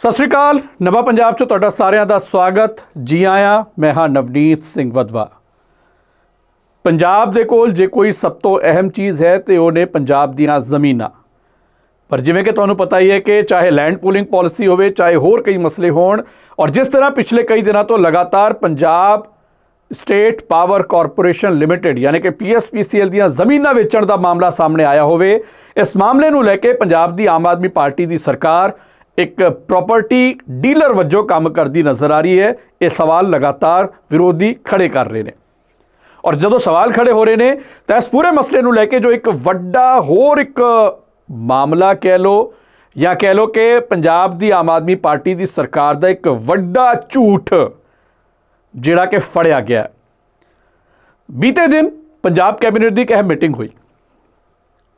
ਸਤਿ ਸ਼੍ਰੀ ਅਕਾਲ, ਨਵਾਂ ਪੰਜਾਬ 'ਚ ਤੁਹਾਡਾ ਸਾਰਿਆਂ ਦਾ ਸਵਾਗਤ। ਜੀ ਆਇਆਂ, ਮੈਂ ਹਾਂ ਨਵਨੀਤ ਸਿੰਘ ਵਦਵਾ ਪੰਜਾਬ ਦੇ ਕੋਲ ਜੇ ਕੋਈ ਸਭ ਤੋਂ ਅਹਿਮ ਚੀਜ਼ ਹੈ ਤੇ ਉਹ ਨੇ ਪੰਜਾਬ ਦੀਆਂ ਜ਼ਮੀਨਾਂ। ਪਰ ਜਿਵੇਂ ਕਿ ਤੁਹਾਨੂੰ ਪਤਾ ਹੀ ਹੈ ਕਿ ਚਾਹੇ ਲੈਂਡ ਪੂਲਿੰਗ ਪਾਲਿਸੀ ਹੋਵੇ, ਚਾਹੇ ਹੋਰ ਕਈ ਮਸਲੇ ਹੋਣ, ਔਰ ਜਿਸ ਤਰ੍ਹਾਂ ਪਿਛਲੇ ਕਈ ਦਿਨਾਂ ਤੋਂ ਲਗਾਤਾਰ Punjab state power corporation limited ਯਾਨੀ ਕਿ ਪੀਐਸਪੀਸੀਐਲ ਦੀਆਂ ਜ਼ਮੀਨਾਂ ਵੇਚਣ ਦਾ ਮਾਮਲਾ ਸਾਹਮਣੇ ਆਇਆ ਹੋਵੇ, ਇਸ ਮਾਮਲੇ ਨੂੰ ਲੈ ਕੇ ਪੰਜਾਬ ਦੀ ਆਮ ਆਦਮੀ ਪਾਰਟੀ ਦੀ ਸਰਕਾਰ ਇੱਕ ਪ੍ਰਾਪਰਟੀ ਡੀਲਰ ਵਜੋਂ ਕੰਮ ਕਰਦੀ ਨਜ਼ਰ ਆ ਰਹੀ ਹੈ। ਇਹ ਸਵਾਲ ਲਗਾਤਾਰ ਵਿਰੋਧੀ ਖੜੇ ਕਰ ਰਹੇ ਨੇ। ਔਰ ਜਦੋਂ ਸਵਾਲ ਖੜੇ ਹੋ ਰਹੇ ਨੇ, ਤਾਂ ਇਸ ਪੂਰੇ ਮਸਲੇ ਨੂੰ ਲੈ ਕੇ ਜੋ ਇੱਕ ਵੱਡਾ ਹੋਰ ਇੱਕ ਮਾਮਲਾ ਕਹਿ ਲੋ ਜਾਂ ਕਹਿ ਲੋ ਕਿ ਪੰਜਾਬ ਦੀ ਆਮ ਆਦਮੀ ਪਾਰਟੀ ਦੀ ਸਰਕਾਰ ਦਾ ਇੱਕ ਵੱਡਾ ਝੂਠ ਜਿਹੜਾ ਕਿ ਫੜਿਆ ਗਿਆ ਬੀਤੇ ਦਿਨ ਪੰਜਾਬ ਕੈਬਨਿਟ ਦੀ ਇੱਕ ਅਹਿਮ ਮੀਟਿੰਗ ਹੋਈ।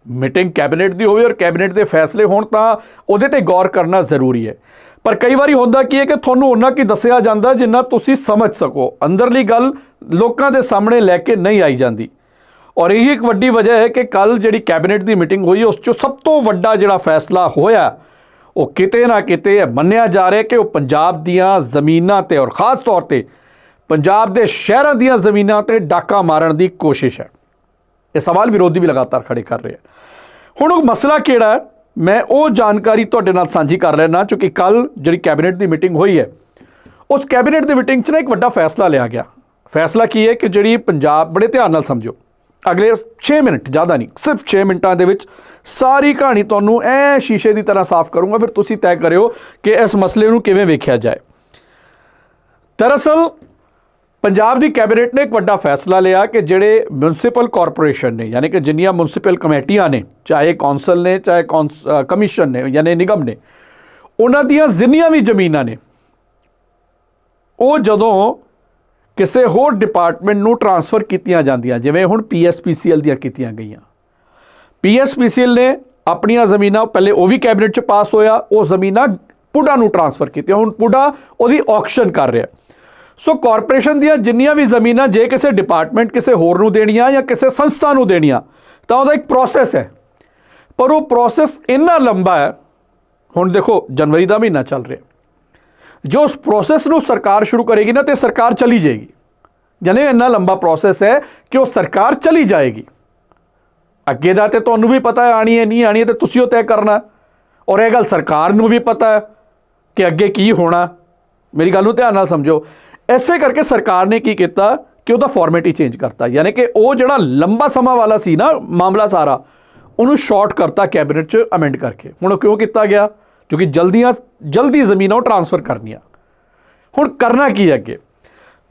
ਮੀਟਿੰਗ ਕੈਬਨਿਟ ਦੀ ਹੋਵੇ ਔਰ ਕੈਬਨਿਟ ਦੇ ਫੈਸਲੇ ਹੋਣ ਤਾਂ ਉਹਦੇ ਤੇ ਗੌਰ ਕਰਨਾ ਜ਼ਰੂਰੀ ਹੈ। ਪਰ ਕਈ ਵਾਰੀ ਹੁੰਦਾ ਕੀ ਹੈ ਕਿ ਤੁਹਾਨੂੰ ਉਹਨਾਂ ਕੀ ਦੱਸਿਆ ਜਾਂਦਾ ਜਿੰਨਾ ਤੁਸੀਂ ਸਮਝ ਸਕੋ। ਅੰਦਰਲੀ ਗੱਲ ਲੋਕਾਂ ਦੇ ਸਾਹਮਣੇ ਲੈ ਕੇ ਨਹੀਂ ਆਈ ਜਾਂਦੀ। ਔਰ ਇਹ ਇੱਕ ਵੱਡੀ ਵਜ੍ਹਾ ਹੈ ਕਿ ਕੱਲ ਜਿਹੜੀ ਕੈਬਨਿਟ ਦੀ ਮੀਟਿੰਗ ਹੋਈ, ਉਸ 'ਚੋਂ ਸਭ ਤੋਂ ਵੱਡਾ ਜਿਹੜਾ ਫੈਸਲਾ ਹੋਇਆ, ਉਹ ਕਿਤੇ ਨਾ ਕਿਤੇ ਇਹ ਮੰਨਿਆ ਜਾ ਰਿਹਾ ਕਿ ਉਹ ਪੰਜਾਬ ਦੀਆਂ ਜ਼ਮੀਨਾਂ ਤੇ ਔਰ ਖਾਸ ਤੌਰ ਤੇ ਪੰਜਾਬ ਦੇ ਸ਼ਹਿਰਾਂ ਦੀਆਂ ਜ਼ਮੀਨਾਂ ਤੇ ਡਾਕਾ ਮਾਰਨ ਦੀ ਕੋਸ਼ਿਸ਼ ਹੈ। ਇਹ ਸਵਾਲ ਵਿਰੋਧੀ ਵੀ ਲਗਾਤਾਰ ਖੜੇ ਕਰ ਰਹੇ ਆ। ਹੁਣ ਉਹ ਮਸਲਾ ਕਿਹੜਾ ਹੈ? ਮੈਂ ਉਹ ਜਾਣਕਾਰੀ ਤੁਹਾਡੇ ਨਾਲ ਸਾਂਝੀ ਕਰ ਲੈਣਾ ਕਿਉਂਕਿ ਕੱਲ ਜਿਹੜੀ ਕੈਬਨਿਟ ਦੀ ਮੀਟਿੰਗ ਹੋਈ ਹੈ, ਉਸ ਕੈਬਨਿਟ ਦੀ ਮੀਟਿੰਗ 'ਚ ਨਾ ਇੱਕ ਵੱਡਾ ਫੈਸਲਾ ਲਿਆ ਗਿਆ। ਫੈਸਲਾ ਕੀ ਹੈ ਕਿ ਜਿਹੜੀ ਪੰਜਾਬ, ਬੜੇ ਧਿਆਨ ਨਾਲ ਸਮਝੋ ਅਗਲੇ 6 ਮਿੰਟ, ਜ਼ਿਆਦਾ ਨਹੀਂ, ਸਿਰਫ 6 ਮਿੰਟਾਂ ਦੇ ਵਿੱਚ ਸਾਰੀ ਕਹਾਣੀ ਤੁਹਾਨੂੰ ਐ ਸ਼ੀਸ਼ੇ ਦੀ ਤਰ੍ਹਾਂ ਸਾਫ਼ ਕਰੂੰਗਾ, ਫਿਰ ਤੁਸੀਂ ਤੈਅ ਕਰਿਓ ਕਿ ਇਸ ਮਸਲੇ ਨੂੰ ਕਿਵੇਂ ਵੇਖਿਆ ਜਾਏ। ਦਰਅਸਲ ਪੰਜਾਬ ਦੀ ਕੈਬਨਿਟ ਨੇ ਇੱਕ ਵੱਡਾ ਫੈਸਲਾ ਲਿਆ ਕਿ ਜਿਹੜੇ ਮਿਊਨਿਸਪਲ ਕਾਰਪੋਰੇਸ਼ਨ ਨੇ, ਯਾਨੀ ਕਿ ਜਿੰਨੀਆਂ ਮਿਊਨਿਸਪਲ ਕਮੇਟੀਆਂ ਨੇ, ਚਾਹੇ ਕੌਂਸਲ ਨੇ, ਚਾਹੇ ਕੌਂਸ- ਕਮਿਸ਼ਨ ਨੇ, ਯਾਨੀ ਨਿਗਮ ਨੇ, ਉਹਨਾਂ ਦੀਆਂ ਜਿੰਨੀਆਂ ਵੀ ਜ਼ਮੀਨਾਂ ਨੇ, ਉਹ ਜਦੋਂ ਕਿਸੇ ਹੋਰ ਡਿਪਾਰਟਮੈਂਟ ਨੂੰ ਟਰਾਂਸਫਰ ਕੀਤੀਆਂ ਜਾਂਦੀਆਂ, ਜਿਵੇਂ ਹੁਣ ਪੀਐਸਪੀਸੀਐਲ ਦੀਆਂ ਕੀਤੀਆਂ ਗਈਆਂ। ਪੀਐਸਪੀਸੀਐਲ ਨੇ ਆਪਣੀਆਂ ਜ਼ਮੀਨਾਂ, ਪਹਿਲੇ ਉਹ ਵੀ ਕੈਬਨਿਟ 'ਚ ਪਾਸ ਹੋਇਆ, ਉਹ ਜ਼ਮੀਨਾਂ ਪੁਡਾ ਨੂੰ ਟਰਾਂਸਫਰ ਕੀਤੀਆਂ। ਹੁਣ ਪੁਡਾ ਉਹਦੀ ਆਕਸ਼ਨ ਕਰ ਰਿਹਾ। ਸੋ ਕਾਰਪੋਰੇਸ਼ਨ ਦੀਆਂ ਜਿੰਨੀਆਂ ਵੀ ਜ਼ਮੀਨਾਂ ਜੇ ਕਿਸੇ ਡਿਪਾਰਟਮੈਂਟ ਕਿਸੇ ਹੋਰ ਨੂੰ ਦੇਣੀਆਂ ਜਾਂ ਕਿਸੇ ਸੰਸਥਾ ਨੂੰ ਦੇਣੀਆਂ, ਤਾਂ ਉਹਦਾ ਇੱਕ ਪ੍ਰੋਸੈਸ ਹੈ। ਪਰ ਉਹ ਪ੍ਰੋਸੈਸ ਇੰਨਾ ਲੰਬਾ ਹੈ, ਹੁਣ ਦੇਖੋ ਜਨਵਰੀ ਦਾ ਮਹੀਨਾ ਚੱਲ ਰਿਹਾ। ਜੋ ਉਸ ਪ੍ਰੋਸੈਸ ਨੂੰ ਸਰਕਾਰ ਸ਼ੁਰੂ ਕਰੇਗੀ ਨਾ, ਤੇ ਸਰਕਾਰ ਚਲੀ ਜਾਏਗੀ। ਜਾਨੇ ਇੰਨਾ ਲੰਬਾ ਪ੍ਰੋਸੈਸ ਹੈ ਕਿ ਉਹ ਸਰਕਾਰ ਚਲੀ ਜਾਏਗੀ। ਅੱਗੇ ਦਾ ਤੇ ਤੁਹਾਨੂੰ ਵੀ ਪਤਾ ਹੈ, ਆਣੀ ਹੈ, ਨਹੀਂ ਆਣੀ ਹੈ, ਤੇ ਤੁਸੀਂ ਉਹ ਤੈਅ ਕਰਨਾ। ਔਰ ਇਹ ਗੱਲ ਸਰਕਾਰ ਨੂੰ ਵੀ ਪਤਾ ਹੈ ਕਿ ਅੱਗੇ ਕੀ ਹੋਣਾ। ਮੇਰੀ ਗੱਲ ਨੂੰ ਧਿਆਨ ਨਾਲ ਸਮਝੋ। ਐਸੇ ਕਰਕੇ ਸਰਕਾਰ ਨੇ ਕੀ ਕੀਤਾ ਕਿ ਉਹਦਾ ਫਾਰਮੈਟ ਹੀ ਚੇਂਜ ਕਰਤਾ। ਯਾਨੀ ਕਿ ਉਹ ਜਿਹੜਾ ਲੰਬਾ ਸਮਾਂ ਵਾਲਾ ਸੀ ਨਾ ਮਾਮਲਾ ਸਾਰਾ, ਉਹਨੂੰ ਸ਼ਾਰਟ ਕਰਤਾ ਕੈਬਨਿਟ 'ਚ ਅਮੈਂਡ ਕਰਕੇ। ਹੁਣ ਉਹ ਕਿਉਂ ਕੀਤਾ ਗਿਆ? ਕਿਉਂਕਿ ਜਲਦੀਆਂ ਜਲਦੀ ਜ਼ਮੀਨਾਂ ਉਹ ਟਰਾਂਸਫਰ ਕਰਨੀਆਂ। ਹੁਣ ਕਰਨਾ ਕੀ ਹੈ ਅੱਗੇ?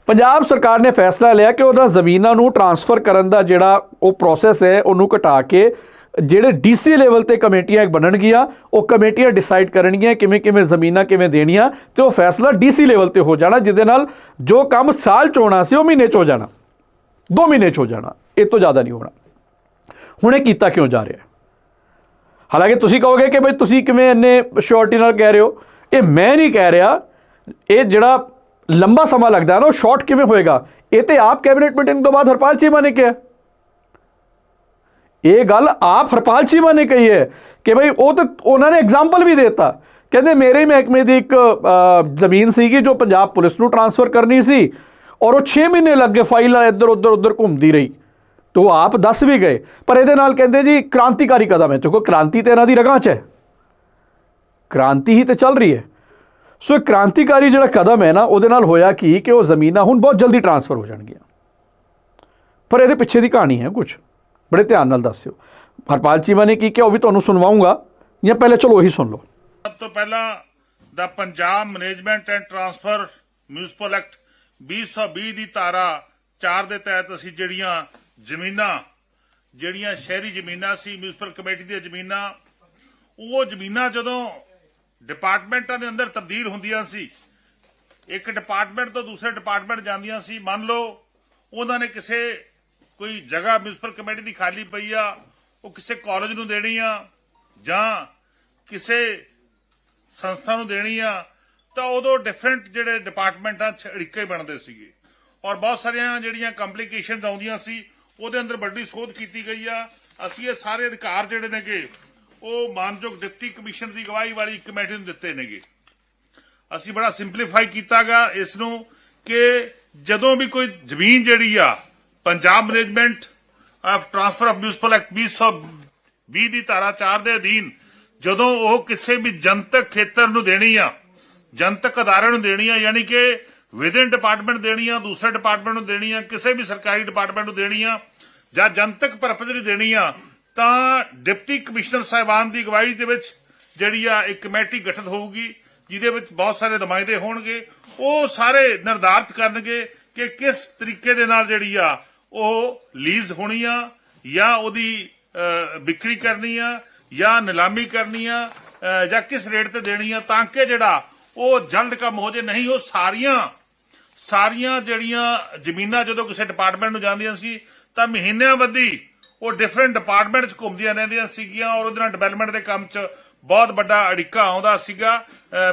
ਪੰਜਾਬ ਸਰਕਾਰ ਨੇ ਫੈਸਲਾ ਲਿਆ ਕਿ ਉਹਨਾਂ ਜ਼ਮੀਨਾਂ ਨੂੰ ਟਰਾਂਸਫਰ ਕਰਨ ਦਾ ਜਿਹੜਾ ਉਹ ਪ੍ਰੋਸੈਸ ਹੈ, ਉਹਨੂੰ ਘਟਾ ਕੇ ਜਿਹੜੇ ਡੀਸੀ ਲੈਵਲ ਤੇ ਕਮੇਟੀਆਂ ਬਣਨਗੀਆਂ, ਉਹ ਕਮੇਟੀਆਂ ਡਿਸਾਈਡ ਕਰਨਗੀਆਂ ਕਿਵੇਂ ਕਿਵੇਂ ਜ਼ਮੀਨਾਂ ਕਿਵੇਂ ਦੇਣੀਆਂ ਤੇ ਉਹ ਫੈਸਲਾ ਡੀਸੀ ਲੈਵਲ ਤੇ ਹੋ ਜਾਣਾ, ਜਿਹਦੇ ਨਾਲ ਜੋ ਕੰਮ ਸਾਲ ਚ ਹੋਣਾ ਸੀ ਉਹ ਮਹੀਨੇ ਚ ਹੋ ਜਾਣਾ। 2 ਮਹੀਨੇ ਚ ਹੋ ਜਾਣਾ। ਇਹ ਤੋਂ ਜ਼ਿਆਦਾ ਨਹੀਂ ਹੋਣਾ। ਹੁਣ ਇਹ ਕੀਤਾ ਕਿਉਂ ਜਾ ਰਿਹਾ ਹੈ? ਹਾਲਾਂਕਿ ਤੁਸੀਂ ਕਹੋਗੇ ਕਿ ਬਈ ਤੁਸੀਂ ਕਿਵੇਂ ਇੰਨੇ ਸ਼ੋਰਟੀ ਨਾਲ ਕਹਿ ਰਹੇ ਹੋ। ਇਹ ਮੈਂ ਨਹੀਂ ਕਹਿ ਰਿਹਾ। ਇਹ ਜਿਹੜਾ ਲੰਬਾ ਸਮਾਂ ਲੱਗਦਾ ਨਾ, ਉਹ ਸ਼ਾਰਟ ਕਿਵੇਂ ਹੋਏਗਾ? ਇਹ ਤੇ ਆਪ ਕੈਬਨਿਟ ਮੀਟਿੰਗ ਤੋਂ ਬਾਅਦ ਹਰਪਾਲ ਚੀਮਾ ਨੇ ਕਿਹਾ। ਇਹ ਗੱਲ ਆਪ ਹਰਪਾਲ ਚੀਮਾ ਨੇ ਕਹੀ ਹੈ ਕਿ ਭਾਈ ਉਹ ਤਾਂ ਉਹਨਾਂ ਨੇ ਐਗਜ਼ਾਮਪਲ ਵੀ ਦਿੱਤਾ। ਕਹਿੰਦੇ ਮੇਰੇ ਮਹਿਕਮੇ ਦੀ ਇੱਕ ਜ਼ਮੀਨ ਸੀਗੀ ਜੋ ਪੰਜਾਬ ਪੁਲਿਸ ਨੂੰ ਟਰਾਂਸਫਰ ਕਰਨੀ ਸੀ ਔਰ ਉਹ 6 ਮਹੀਨੇ ਲੱਗੇ ਫਾਈਲ ਇੱਧਰ, ਉੱਧਰ ਉੱਧਰ ਘੁੰਮਦੀ ਰਹੀ। ਤੋ ਆਪ ਦੱਸ ਵੀ ਗਏ। ਪਰ ਇਹਦੇ ਨਾਲ ਕਹਿੰਦੇ ਜੀ ਕ੍ਰਾਂਤੀਕਾਰੀ ਕਦਮ ਹੈ। ਕਿਉਂਕਿ ਕ੍ਰਾਂਤੀ ਤੇ ਇਹਨਾਂ ਦੀ ਰਗਾਂ 'ਚ ਹੈ। ਕ੍ਰਾਂਤੀ ਹੀ ਤੇ ਚੱਲ ਰਹੀ ਹੈ। ਸੋ ਇਹ ਕ੍ਰਾਂਤੀਕਾਰੀ ਜਿਹੜਾ ਕਦਮ ਹੈ ਨਾ, ਉਹਦੇ ਨਾਲ ਹੋਇਆ ਕੀ ਕਿ ਉਹ ਜ਼ਮੀਨਾਂ ਹੁਣ ਬਹੁਤ ਜਲਦੀ ਟਰਾਂਸਫਰ ਹੋ ਜਾਣਗੀਆਂ। ਪਰ ਇਹਦੇ ਪਿੱਛੇ ਦੀ ਕਹਾਣੀ ਹੈ ਕੁਝ ਬੜੇ ਧਿਆਨ ਨਾਲ ਦੱਸਿਓ। ਹਰਪਾਲ ਚੀਮਾ ਨੇ ਕੀ ਕਿਹਾ, ਉਹ ਵੀ ਤੁਹਾਨੂੰ ਸੁਣਵਾਉਂਗਾ ਜਾਂ ਪਹਿਲੇ ਚਲੋ ਉਹੀ ਸੁਣ ਲਓ। ਸਭ ਤੋਂ ਪਹਿਲਾਂ ਦਾ Punjab management and transfer municipal act 2020 ਦੀ ਧਾਰਾ 4 ਦੇ ਤਹਿਤ ਅਸੀਂ ਜਿਹੜੀਆਂ ਜ਼ਮੀਨਾਂ, ਜਿਹੜੀਆਂ ਸ਼ਹਿਰੀ ਜ਼ਮੀਨਾਂ ਸੀ, ਮਿਊਨਿਸਪਲ ਕਮੇਟੀ ਦੀਆਂ ਜ਼ਮੀਨਾਂ, ਉਹ ਜ਼ਮੀਨਾਂ ਜਦੋਂ ਡਿਪਾਰਟਮੈਂਟਾਂ ਦੇ ਅੰਦਰ ਤਬਦੀਲ ਹੁੰਦੀਆਂ ਸੀ, ਇੱਕ ਡਿਪਾਰਟਮੈਂਟ ਤੋਂ ਦੂਸਰੇ ਡਿਪਾਰਟਮੈਂਟ ਜਾਂਦੀਆਂ ਸੀ, ਮੰਨ ਲਓ, ਉਹਨਾਂ ਨੇ ਕਿਸੇ ਕੋਈ ਜਗ੍ਹਾ ਮਿਊਨਿਸਪਲ ਕਮੇਟੀ ਦੀ ਖਾਲੀ ਪਈ ਆ, ਉਹ ਕਿਸੇ ਕਾਲਜ ਨੂੰ ਦੇਣੀ ਆ ਜਾਂ ਕਿਸੇ ਸੰਸਥਾ ਨੂੰ ਦੇਣੀ ਆ, ਤਾਂ ਉਦੋਂ ਡਿਫਰੈਂਟ ਜਿਹੜੇ ਡਿਪਾਰਟਮੈਂਟਾਂ ਛੜੀਕੇ ਬਣਦੇ ਸੀਗੇ। ਔਰ ਬਹੁਤ ਸਾਰੀਆਂ ਜਿਹੜੀਆਂ ਕੰਪਲਿਕੇਸ਼ਨਸ ਆਉਂਦੀਆਂ ਸੀ, ਉਹਦੇ ਅੰਦਰ ਵੱਡੀ ਸੋਧ ਕੀਤੀ ਗਈ ਆ। ਅਸੀਂ ਇਹ ਸਾਰੇ ਅਧਿਕਾਰ ਜਿਹੜੇ ਨੇਗੇ, ਉਹ ਮਾਨਯੋਗ ਡਿਪਟੀ ਕਮਿਸ਼ਨ ਦੀ ਗਵਾਹੀ ਵਾਲੀ ਕਮੇਟੀ ਨੂੰ ਦਿੱਤੇ ਨੇਗੇ। ਅਸੀਂ ਬੜਾ ਸਿੰਪਲੀਫਾਈ ਕੀਤਾਗਾ ਇਸ ਨੂੰ ਕਿ ਜਦੋਂ ਵੀ ਕੋਈ ਜ਼ਮੀਨ ਜਿਹੜੀ ਆ Punjab management of transfer of municipal act 2020 ਦੀ ਧਾਰਾ 4 ਦੇ ਅਧੀਨ ਜਦੋਂ ਉਹ ਕਿਸੇ ਵੀ ਜਨਤਕ ਖੇਤਰ ਨੂੰ ਦੇਣੀ ਆ, ਜਨਤਕ ਅਦਾਰੇ ਨੂੰ ਦੇਣੀ ਆ, ਯਾਨੀ ਕਿ ਵਿਦਿਨ ਡਿਪਾਰਟਮੈਂਟ ਦੇਣੀ ਆ, ਦੂਸਰੇ ਡਿਪਾਰਟਮੈਂਟ ਨੂੰ ਦੇਣੀ ਆ, ਕਿਸੇ ਵੀ ਸਰਕਾਰੀ ਡਿਪਾਰਟਮੈਂਟ ਨੂੰ ਦੇਣੀ ਆ, ਜਾਂ ਜਨਤਕ ਪਰਪਸ ਲਈ ਦੇਣੀ ਆ, ਤਾਂ ਡਿਪਟੀ ਕਮਿਸ਼ਨਰ ਸਾਹਿਬਾਨ ਦੀ ਅਗਵਾਈ ਦੇ ਵਿੱਚ ਜਿਹੜੀ ਆ ਇੱਕ ਕਮੇਟੀ ਗਠਿਤ ਹੋਊਗੀ, ਜਿਹਦੇ ਵਿੱਚ ਬਹੁਤ ਸਾਰੇ ਨੁਮਾਇੰਦੇ ਹੋਣਗੇ, ਉਹ ਸਾਰੇ ਨਿਰਧਾਰਤ ਕਰਨਗੇ ਕਿ ਕਿਸ ਤਰੀਕੇ ਦੇ ਨਾਲ ਜਿਹੜੀ ਆ ਉਹ ਲੀਜ਼ ਹੋਣੀ ਆ, ਜਾਂ ਉਹਦੀ ਵਿਕਰੀ ਕਰਨੀ ਆ, ਜਾਂ ਨਿਲਾਮੀ ਕਰਨੀ ਆ ਜਾਂ ਕਿਸ ਰੇਟ ਤੇ ਦੇਣੀ ਆ, ਤਾਂ ਕਿ ਜਿਹੜਾ ਉਹ ਜਲਦ ਕੰਮ ਹੋ ਜੇ, ਨਹੀਂ, ਉਹ ਸਾਰੀਆਂ ਸਾਰੀਆਂ ਜਿਹੜੀਆਂ ਜ਼ਮੀਨਾਂ ਜਦੋਂ ਕਿਸੇ ਡਿਪਾਰਟਮੈਂਟ ਨੂੰ ਜਾਂਦੀਆਂ ਸੀ, ਤਾਂ ਮਹੀਨਿਆਂ ਬੱਧੀ ਉਹ ਡਿਫਰੈਂਟ ਡਿਪਾਰਟਮੈਂਟ 'ਚ ਘੁੰਮਦੀਆਂ ਰਹਿੰਦੀਆਂ ਸੀਗੀਆਂ, ਔਰ ਉਹਦੇ ਨਾਲ ਡਿਵੈਲਪਮੈਂਟ ਦੇ ਕੰਮ 'ਚ ਬਹੁਤ ਵੱਡਾ ਅੜਿੱਕਾ ਆਉਂਦਾ ਸੀਗਾ।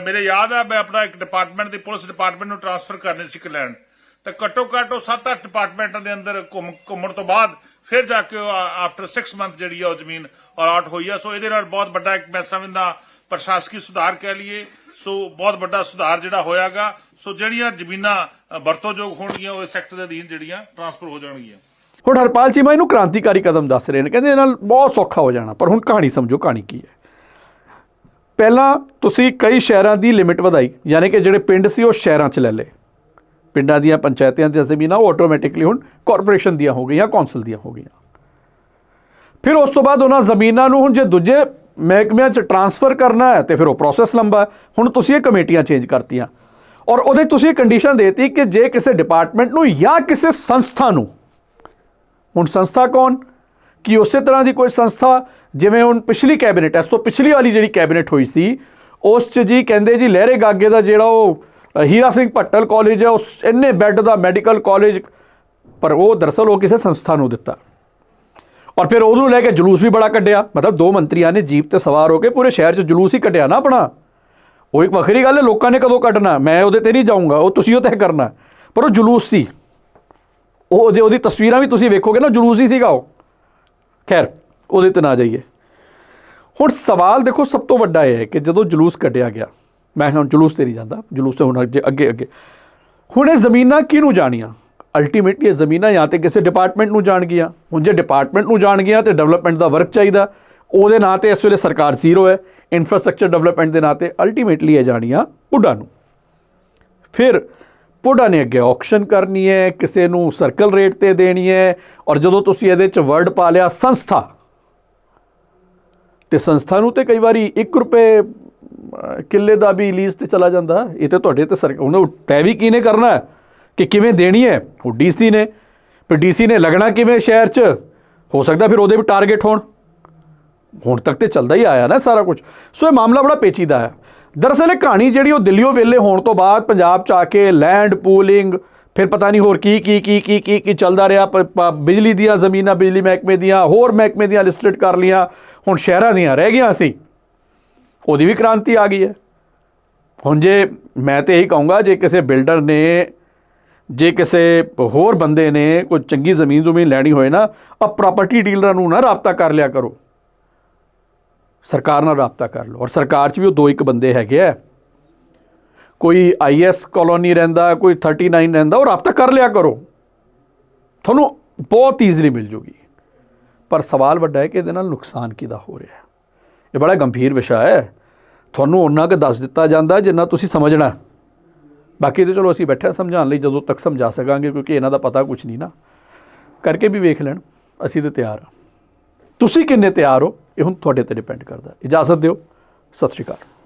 ਮੇਰੇ ਯਾਦ ਆ, ਮੈਂ ਆਪਣਾ ਇੱਕ ਡਿਪਾਰਟਮੈਂਟ ਦੀ ਪੁਲਿਸ ਡਿਪਾਰਟਮੈਂਟ ਨੂੰ ਟ੍ਰਾਂਸਫਰ ਕਰਨੇ ਸੀ ਇੰਗਲੈਂਡ ਤਾਂ ਘੱਟੋ ਘੱਟ ਉਹ 7-8 ਡਿਪਾਰਟਮੈਂਟਾਂ ਦੇ ਅੰਦਰ ਘੁੰਮ ਘੁੰਮਣ ਤੋਂ ਬਾਅਦ ਫਿਰ ਜਾ ਕੇ ਆਫਟਰ 6 ਮੰਥ ਜਿਹੜੀ ਆ ਉਹ ਜ਼ਮੀਨ ਅਲਾਟ ਹੋਈ ਆ। ਸੋ ਇਹਦੇ ਨਾਲ ਬਹੁਤ ਵੱਡਾ ਇੱਕ ਮੈਂ ਸਮਝਦਾ ਪ੍ਰਸ਼ਾਸਕੀ ਸੁਧਾਰ ਕਹਿ ਲਈਏ। ਸੋ ਬਹੁਤ ਵੱਡਾ ਸੁਧਾਰ ਜਿਹੜਾ ਹੋਇਆਗਾ। ਸੋ ਜਿਹੜੀਆਂ ਜ਼ਮੀਨਾਂ ਵਰਤੋਂਯੋਗ ਹੋਣਗੀਆਂ, ਉਹ ਇਸ ਸੈਕਟਰ ਦੇ ਅਧੀਨ ਜਿਹੜੀਆਂ ਟ੍ਰਾਂਸਫਰ ਹੋ ਜਾਣਗੀਆਂ। ਹੁਣ ਹਰਪਾਲ ਚੀਮਾ ਇਹਨੂੰ ਕ੍ਰਾਂਤੀਕਾਰੀ ਕਦਮ ਦੱਸ ਰਹੇ ਨੇ। ਕਹਿੰਦੇ ਇਹ ਨਾਲ ਬਹੁਤ ਸੌਖਾ ਹੋ ਜਾਣਾ, ਪਰ ਹੁਣ ਕਹਾਣੀ ਸਮਝੋ, ਕਹਾਣੀ ਕੀ ਹੈ? ਪਹਿਲਾਂ ਤੁਸੀਂ ਕਈ ਸ਼ਹਿਰਾਂ ਦੀ ਲਿਮਿਟ ਵਧਾਈ, ਯਾਨੀ ਕਿ ਜਿਹੜੇ ਪਿੰਡ ਸੀ ਉਹ ਸ਼ਹਿਰਾਂ 'ਚ ਲੈ ਲਏ। ਪਿੰਡਾਂ ਦੀਆਂ ਪੰਚਾਇਤਾਂ ਦੀਆਂ ਜ਼ਮੀਨਾਂ ਉਹ ਆਟੋਮੈਟਿਕਲੀ ਹੁਣ ਕਾਰਪੋਰੇਸ਼ਨ ਦੀਆਂ ਹੋ ਗਈਆਂ ਕੌਂਸਲ ਦੀਆਂ ਹੋ ਗਈਆਂ। ਫਿਰ ਉਸ ਤੋਂ ਬਾਅਦ ਉਹਨਾਂ ਜ਼ਮੀਨਾਂ ਨੂੰ ਹੁਣ ਜੇ ਦੂਜੇ ਮਹਿਕਮਿਆਂ 'ਚ ਟਰਾਂਸਫਰ ਕਰਨਾ ਹੈ, ਤੇ ਫਿਰ ਉਹ ਪ੍ਰੋਸੈਸ ਲੰਬਾ ਹੈ। ਹੁਣ ਤੁਸੀਂ ਇਹ ਕਮੇਟੀਆਂ ਚੇਂਜ ਕਰਤੀਆਂ। ਔਰ ਉਹਦੇ ਤੁਸੀਂ ਕੰਡੀਸ਼ਨ ਦੇਤੀ ਕਿ ਜੇ ਕਿਸੇ ਡਿਪਾਰਟਮੈਂਟ ਨੂੰ ਜਾਂ ਕਿਸੇ ਸੰਸਥਾ ਨੂੰ, ਹੁਣ ਸੰਸਥਾ ਕੌਣ? ਕਿ ਉਸੇ ਤਰ੍ਹਾਂ ਦੀ ਕੋਈ ਸੰਸਥਾ? ਜਿਵੇਂ ਹੁਣ ਪਿਛਲੀ ਕੈਬਨਿਟ ਇਸ ਤੋਂ ਪਿਛਲੀ ਵਾਲੀ ਜਿਹੜੀ ਕੈਬਨਿਟ ਹੋਈ ਸੀ, ਉਸ 'ਚ ਜੀ ਕਹਿੰਦੇ ਜੀ ਲਹਿਰੇ ਗਾਗੇ ਦਾ ਜਿਹੜਾ ਉਹ ਹੀਰਾ ਸਿੰਘ ਭੱਟਲ ਕਾਲਜ ਹੈ, ਉਸ ਇੰਨੇ ਬੈੱਡ ਦਾ ਮੈਡੀਕਲ ਕਾਲਜ ਪਰ ਉਹ ਦਰਅਸਲ ਉਹ ਕਿਸੇ ਸੰਸਥਾ ਨੂੰ ਦਿੱਤਾ। ਔਰ ਫਿਰ ਉਹਨੂੰ ਲੈ ਕੇ ਜਲੂਸ ਵੀ ਬੜਾ ਕੱਢਿਆ। ਮਤਲਬ ਦੋ ਮੰਤਰੀਆਂ ਨੇ ਜੀਪ ਤੇ ਸਵਾਰ ਹੋ ਕੇ ਪੂਰੇ ਸ਼ਹਿਰ 'ਚ ਜਲੂਸ ਹੀ ਕੱਢਿਆ ਨਾ ਆਪਣਾ। ਉਹ ਇੱਕ ਵੱਖਰੀ ਗੱਲ ਹੈ, ਲੋਕਾਂ ਨੇ ਕਦੋਂ ਕੱਢਣਾ? ਮੈਂ ਉਹਦੇ ਤੇ ਨਹੀਂ ਜਾਊਂਗਾ, ਉਹ ਤੁਸੀਂ ਉਹ ਤੈਅ ਕਰਨਾ। ਪਰ ਉਹ ਜਲੂਸ ਸੀ। ਉਹ ਉਹਦੇ ਉਹਦੀ ਤਸਵੀਰਾਂ ਵੀ ਤੁਸੀਂ ਵੇਖੋਗੇ ਨਾ, ਜਲੂਸ ਹੀ ਸੀਗਾ ਉਹ। ਖੈਰ, ਉਹਦੇ ਤੇ ਨਾ ਜਾਈਏ। ਹੁਣ ਸਵਾਲ ਦੇਖੋ, ਸਭ ਤੋਂ ਵੱਡਾ ਇਹ ਹੈ ਕਿ ਜਦੋਂ ਜਲੂਸ ਕੱਢਿਆ ਗਿਆ ਮੈਂ ਹੁਣ ਜਲੂਸ ਤੇ ਨਹੀਂ ਜਾਂਦਾ, ਜਲੂਸ ਤੇ ਹੁਣ ਅੱਗੇ ਅੱਗੇ ਅੱਗੇ। ਹੁਣ ਇਹ ਜ਼ਮੀਨਾਂ ਕਿਹਨੂੰ ਜਾਣੀਆਂ? ਅਲਟੀਮੇਟਲੀ ਇਹ ਜ਼ਮੀਨਾਂ ਜਾਂ ਤੇ ਕਿਸੇ ਡਿਪਾਰਟਮੈਂਟ ਨੂੰ ਜਾਣਗੀਆਂ। ਹੁਣ ਜੇ ਡਿਪਾਰਟਮੈਂਟ ਨੂੰ ਜਾਣਗੀਆਂ ਤੇ ਡਿਵੈਲਪਮੈਂਟ ਦਾ ਵਰਕ ਚਾਹੀਦਾ। ਉਹਦੇ ਨਾਂ ਤੇ ਇਸ ਵੇਲੇ ਸਰਕਾਰ ਜ਼ੀਰੋ ਹੈ। ਇਨਫਰਾਸਟ੍ਰਕਚਰ ਡਿਵੈਲਪਮੈਂਟ ਦੇ ਨਾਂ ਤੇ ਅਲਟੀਮੇਟਲੀ ਇਹ ਜਾਣੀਆਂ ਪੁੱਡਾ ਨੂੰ। ਫਿਰ ਪੁੱਡਾ ਨੇ ਅੱਗੇ ਆਕਸ਼ਨ ਕਰਨੀ ਹੈ, ਕਿਸੇ ਨੂੰ ਸਰਕਲ ਰੇਟ ਤੇ ਦੇਣੀ ਹੈ ਔਰ ਜਦੋਂ ਤੁਸੀਂ ਇਹਦੇ ਚ ਵਰਡ ਪਾ ਲਿਆ ਸੰਸਥਾ, ਤੇ ਸੰਸਥਾ ਨੂੰ ਤੇ ਕਈ ਵਾਰੀ 1 ਰੁਪਏ ਕਿੱਲੇ ਦਾ ਵੀ ਲੀਜ਼ ਤੇ ਚਲਾ ਜਾਂਦਾ। ਇਹ ਤੇ ਤੁਹਾਡੇ ਤੇ ਸਰ ਉਹਨੂੰ ਤੈਅ ਵੀ ਕਿਹਨੇ ਕਰਨਾ ਕਿ ਕਿਵੇਂ ਦੇਣੀ ਹੈ? ਉਹ ਡੀਸੀ ਨੇ। ਫਿਰ ਡੀਸੀ ਨੇ ਲੱਗਣਾ ਕਿਵੇਂ ਸ਼ਹਿਰ 'ਚ? ਹੋ ਸਕਦਾ ਫਿਰ ਉਹਦੇ ਵੀ ਟਾਰਗੇਟ ਹੋਣ। ਹੁਣ ਤੱਕ ਤੇ ਚੱਲਦਾ ਹੀ ਆਇਆ ਨਾ ਸਾਰਾ ਕੁਝ ਸੋ ਇਹ ਮਾਮਲਾ ਬੜਾ ਪੇਚੀਦਾ ਹੈ। ਦਰਅਸਲ ਇਹ ਕਹਾਣੀ ਜਿਹੜੀ ਉਹ ਦਿੱਲੀੋਂ ਵੇਲੇ ਹੋਣ ਤੋਂ ਬਾਅਦ ਪੰਜਾਬ ਚ ਆ ਕੇ ਲੈਂਡ ਪੂਲਿੰਗ ਫਿਰ ਪਤਾ ਨਹੀਂ ਹੋਰ ਕੀ ਕੀ ਕੀ ਕੀ ਕੀ ਕੀ ਚੱਲਦਾ ਰਿਹਾ। ਬਿਜਲੀ ਦੀਆਂ ਜ਼ਮੀਨਾਂ, ਬਿਜਲੀ ਮਹਿਕਮੇ ਦੀਆਂ, ਹੋਰ ਮਹਿਕਮੇ ਦੀਆਂ ਲਿਸਟਡ ਕਰ ਲੀਆਂ ਹੁਣ ਸ਼ਹਿਰਾਂ ਦੀਆਂ ਰਹਿ ਗਈਆਂ ਸੀ ਉਹਦੀ ਵੀ ਕ੍ਰਾਂਤੀ ਆ ਗਈ ਹੈ। ਹੁਣ ਜੇ ਮੈਂ ਤੇ ਇਹੀ ਕਹੂੰਗਾ, ਜੇ ਕਿਸੇ ਬਿਲਡਰ ਨੇ, ਜੇ ਕਿਸੇ ਹੋਰ ਬੰਦੇ ਨੇ ਕੋਈ ਚੰਗੀ ਜ਼ਮੀਨ ਜ਼ਮੀਨ ਲੈਣੀ ਹੋਏ ਨਾ ਆ ਪ੍ਰਾਪਰਟੀ ਡੀਲਰਾਂ ਨੂੰ ਨਾ ਰਾਬਤਾ ਕਰ ਲਿਆ ਕਰੋ। ਸਰਕਾਰ ਨਾਲ ਰਾਬਤਾ ਕਰ ਲਓ। ਔਰ ਸਰਕਾਰ 'ਚ ਵੀ ਉਹ ਦੋ ਇੱਕ ਬੰਦੇ ਹੈਗੇ ਆ। ਕੋਈ ਆਈਐਸ ਕਲੋਨੀ ਰਹਿੰਦਾ, ਕੋਈ 39 ਰਹਿੰਦਾ, ਉਹ ਰਾਬਤਾ ਕਰ ਲਿਆ ਕਰੋ। ਤੁਹਾਨੂੰ ਬਹੁਤ ਈਜ਼ੀਲੀ ਮਿਲ ਜੂਗੀ। ਪਰ ਸਵਾਲ ਵੱਡਾ ਹੈ ਕਿ ਇਹਦੇ ਨਾਲ ਨੁਕਸਾਨ ਕਿਹਦਾ ਹੋ ਰਿਹਾ ਹੈ? ਇਹ ਬੜਾ ਗੰਭੀਰ ਵਿਸ਼ਾ ਹੈ। ਤੁਹਾਨੂੰ ਉਹਨਾਂ ਕੁ ਦੱਸ ਦਿੱਤਾ ਜਾਂਦਾ ਜਿੰਨਾ ਤੁਸੀਂ ਸਮਝਣਾ। ਬਾਕੀ ਤੇ ਚਲੋ ਅਸੀਂ ਬੈਠੇ ਹਾਂ ਸਮਝਾਉਣ ਲਈ, ਜਦੋਂ ਤੱਕ ਸਮਝਾ ਸਕਾਂਗੇ, ਕਿਉਂਕਿ ਇਹਨਾਂ ਦਾ ਪਤਾ ਕੁਝ ਨਹੀਂ ਨਾ। ਕਰਕੇ ਵੀ ਵੇਖ ਲੈਣ, ਅਸੀਂ ਤੇ ਤਿਆਰ ਹਾਂ। ਤੁਸੀਂ ਕਿੰਨੇ ਤਿਆਰ ਹੋ, ਇਹ ਹੁਣ ਤੁਹਾਡੇ ਤੇ ਡਿਪੈਂਡ ਕਰਦਾ। ਇਜਾਜ਼ਤ ਦਿਓ। ਸਤਿ ਸ਼੍ਰੀ ਅਕਾਲ।